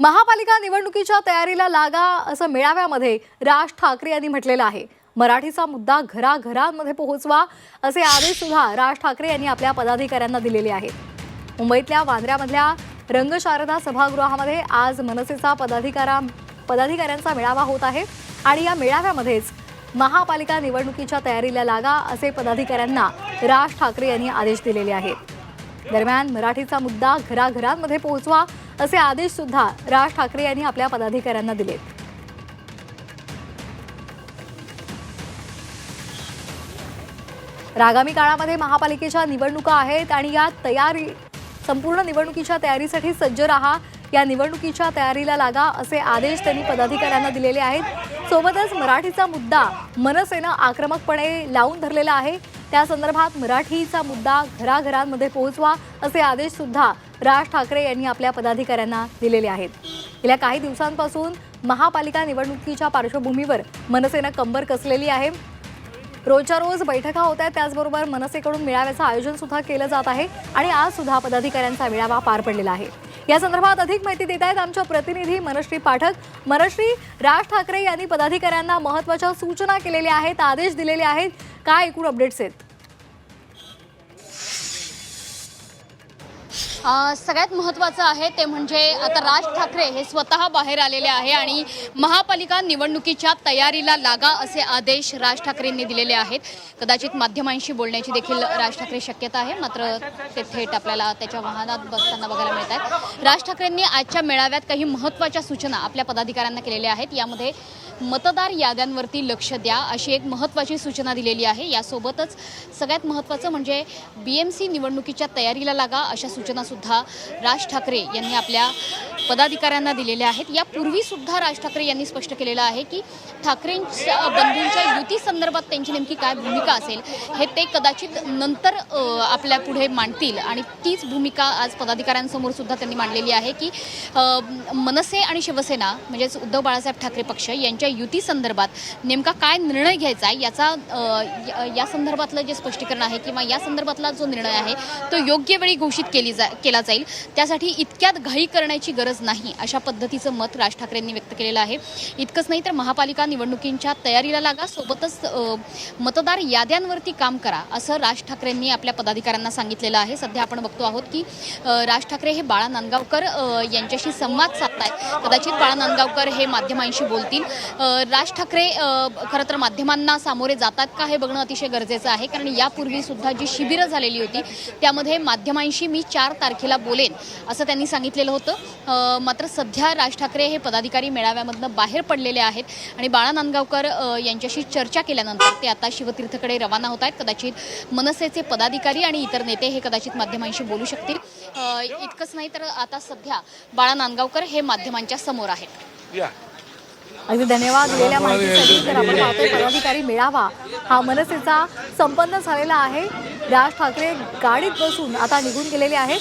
महापालिका निवडणुकीच्या तयारीला लागा असं मेळाव्यामध्ये राज ठाकरे यांनी म्हटलेलं आहे. मराठीचा मुद्दा घराघरांमध्ये पोहोचवा असे आदेश सुद्धा राज ठाकरे यांनी आपल्या पदाधिकाऱ्यांना दिलेले आहेत. मुंबईतल्या वांद्र्यामधल्या रंगशारदा सभागृहामध्ये आज मनसेचा पदाधिकारा पदाधिकाऱ्यांचा मेळावा होत आहे आणि या मेळाव्यामध्येच महापालिका निवडणुकीच्या तयारीला लागा असे पदाधिकाऱ्यांना राज ठाकरे यांनी आदेश दिलेले आहेत. दरम्यान मराठीचा मुद्दा घराघरांमध्ये पोहोचवा असे आदेश सुद्धा राज ठाकरे यांनी आपल्या पदाधिकाऱ्यांना दिलेत. आगामी काळामध्ये महापालिकेच्या निवडणुका आहेत आणि या तयारी संपूर्ण निवडणुकीच्या तयारीसाठी सज्ज राहा. या निवडणुकीच्या तयारीला लागा असे आदेश त्यांनी पदाधिकाऱ्यांना दिलेले आहेत. सोबतच मराठीचा मुद्दा मनसेनं आक्रमकपणे लावून धरलेला आहे. त्या संदर्भात मराठीचा मुद्दा घराघरांमध्ये पोहोचवा असे आदेश सुद्धा राज ठाकरे यांनी आपल्या पदाधिकाऱ्यांना दिलेले आहेत. गेल्या काही दिवसांपासून महापालिका निवडणुकीच्या पार्श्वभूमीवर मनसेनं कंबर कसलेली आहे. रोजच्या रोज बैठका होत आहेत त्याचबरोबर मनसेकडून मेळाव्याचं आयोजन सुद्धा केलं जात आहे आणि आज सुद्धा पदाधिकाऱ्यांचा मेळावा पार पडलेला आहे. या संदर्भात अधिक माहिती देत आहेत आमच्या प्रतिनिधी मनश्री पाठक. मनश्री राज ठाकरे यांनी पदाधिकाऱ्यांना महत्त्वाच्या सूचना केलेल्या आहेत आदेश दिलेले आहेत. काय एकूण अपडेट्स आहेत? सगळ्यात महत्त्वाचं आहे ते म्हणजे आता राज ठाकरे हे स्वतः बाहेर आलेले आहे आणि महापालिका निवडणुकीच्या तयारीला लागा असे आदेश राज ठाकरेंनी दिलेले आहेत. कदाचित माध्यमांशी बोलण्याची देखील राज ठाकरे शक्यता आहे मात्र ते थेट आपल्याला त्याच्या वाहनात बसताना बघायला मिळत आहेत. राज ठाकरेंनी आजच्या मेळाव्यात काही महत्त्वाच्या सूचना आपल्या पदाधिकाऱ्यांना केलेल्या आहेत. यामध्ये मतदार याद्यांवरती लक्ष द्या अशी एक महत्त्वाची सूचना दिलेली आहे. यासोबतच सगळ्यात महत्त्वाचं म्हणजे बी एम सी निवडणुकीच्या तयारीला लागा अशा सूचना सुद्धा राज ठाकरे यांनी आपल्या पदाधिकाऱ्यांना दिलेल्या आहेत. यापूर्वी सुद्धा राज ठाकरे यांनी स्पष्ट केलेलं आहे की ठाकरेंच्या बंधूंच्या युती संदर्भात त्यांची नेमकी काय भूमिका असेल हे ते कदाचित नंतर आपल्या पुढे मांडतील. आणि तीच भूमिका आज पदाधिकाऱ्यांसमोर सुद्धा त्यांनी मांडलेली आहे की मनसे आणि शिवसेना म्हणजेच उद्धव बाळासाहेब ठाकरे पक्ष यांच्या युती संदर्भात नेमका काय निर्णय घ्यायचा आहे याचा या- या संदर्भातलं जे स्पष्टीकरण आहे किंवा या संदर्भातला जो निर्णय आहे तो योग्य वेळी घोषित केली जा केला जाईल. त्यासाठी इतक्यात घाई करण्याची गरज नाही अशा पद्धतीचं मत राज ठाकरेंनी व्यक्त केलेलं आहे. इतकंच नाही तर महापालिका निवडणुकींच्या तयारीला लागा सोबतच मतदार याद्यांवरती काम करा असं राज ठाकरेंनी आपल्या पदाधिकाऱ्यांना सांगितलेलं आहे. सध्या आपण बघतो आहोत की राज ठाकरे हे बाळा नांदगावकर यांच्याशी संवाद साधतायत. कदाचित बाळा नांदगावकर हे माध्यमांशी बोलतील. राज ठाकरे खरं तर माध्यमांना सामोरे जातात का हे बघणं अतिशय गरजेचं आहे. कारण यापूर्वी सुद्धा जी शिबिरं झालेली होती त्यामध्ये माध्यमांशी मी चार तारखेला बोलेन असं त्यांनी सांगितलेलं होतं. मात्र सध्या राज ठाकरे हे पदाधिकारी मेळाव्यामधनं बाहेर पडलेले आहेत आणि बाळा नांदगावकर यांच्याशी चर्चा केल्यानंतर ते आता शिवतीर्थकडे रवाना होत आहेत. कदाचित मनसेचे पदाधिकारी आणि इतर नेते हे कदाचित माध्यमांशी बोलू शकतील. इतकंच नाही तर आता सध्या बाळा नांदगावकर हे माध्यमांच्या समोर आहेत. अगदी धन्यवाद दिलेल्या माहितीसाठी. तर आपण पाहतोय पदाधिकारी मेळावा हा मनसेचा संपन्न झालेला आहे. राज ठाकरे गाडीत बसून आता निघून गेलेले आहेत.